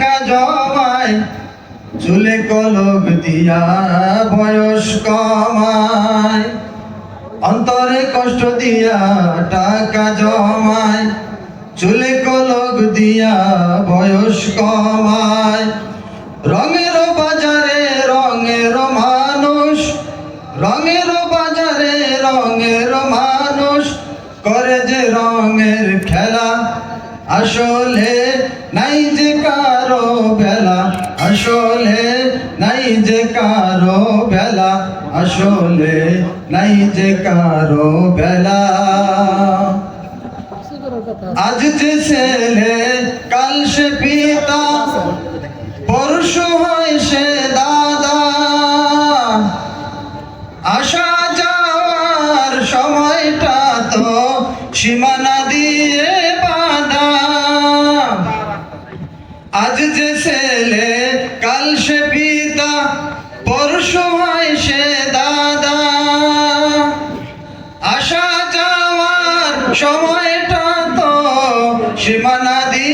টাকা জমায়, চুলে কলক দিয়া বয়স কমায়। অন্তরে কষ্ট দিয়া টাকা জমায়, চুলে কলক দিয়া বয়স কমায়। রঙের বাজারে রঙের মানুষ, রঙের বাজারে রঙের মানুষ, করে যে রঙের খেলা আসলে নাই বেলা, আসলে নাই যে কারও বেলা, আসলে নাই যে কারও বেলা। আজ যে ছেলে, কাল সে পিতা, পরশু হয় সে দাদা আজ যে ছেলে, কাল সে পিতা, পরশু হয় সে দাদা। আসা যাওয়ার সময়টা তো সীমানা দিয়ে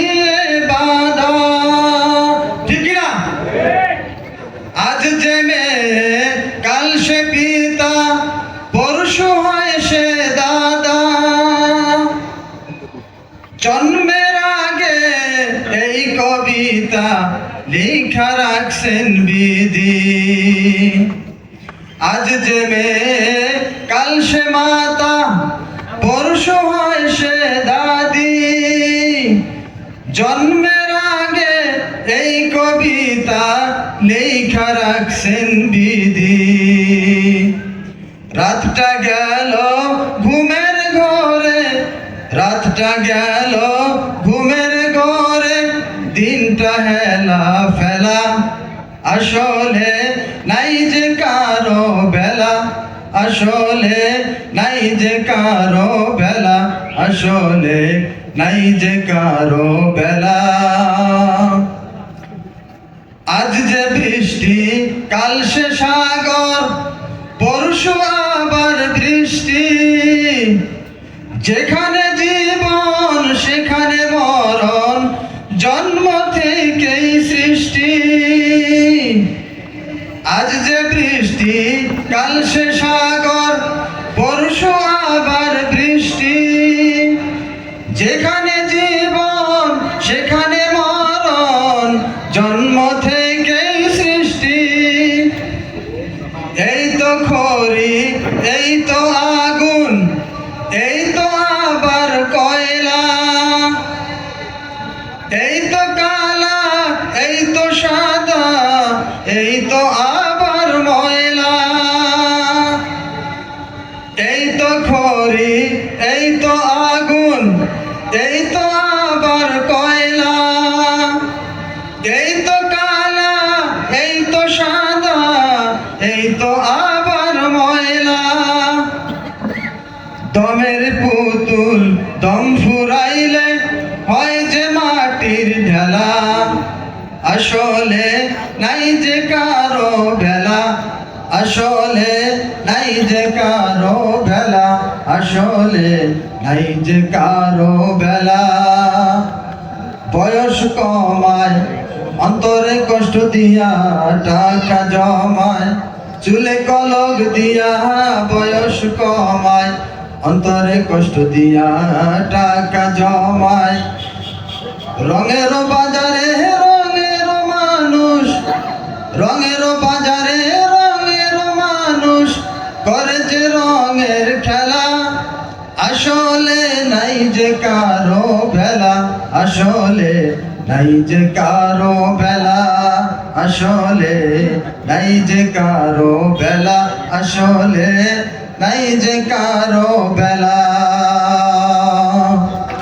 লেখা রাখছেন বিধি। আজ যে মেয়ে, কাল সে মাতা, পরশু হয় সে দাদি। জন্মের আগে এই কবিতা লেখা রাখছেন বিধি। রাতটা গেল ঘুমের ঘরে, রাতটা গেল ঘুমের ঘরে, দিনটা হেলা ফেলা আসলে নাই যে কারও বেলা, আসলে নাই যে কারও বেলা, আসলে নাই যে কারও বেলা। আজ যে বৃষ্টি, কাল সে সাগর, পরশু আবার বৃষ্টি। যেখানে কাল সে সাগর, পরশু আবার বৃষ্টি। যেখানে জীবন, সেখানে মরণ, জন্ম থেকেই সৃষ্টি। এই তো খড়ি, এই তো আগুন, এই তো আবার কয়লা। এই তো কালা, এই তো সাদা, এই তো আবার ময়লা। এই তো আগুন, এই তো আবার কয়লা। এই তো কালা, এই তো সাদা, এই তো আবার ময়লা। দমের পুতুল দম ফুরাইলে হয় যে মাটির ঢেলা। আসলে নাই যে কারও বেলা আসলে নাই যে কারও বেলা আসলে নাই যে কারও বেলা। বয়স কমায়, অন্তরে কষ্ট দিয়া টাকা জমায়, চুলে কলক দিয়া বয়স কমায়, অন্তরে কষ্ট দিয়া টাকা জমায়। রঙের বাজারে রঙের মানুষ, রঙের আসলে নাই যে কারও বেলা আসলে নাই যে কারও বেলা আসলে নাই যে কারও বেলা আসলে নাই যে কারও বেলা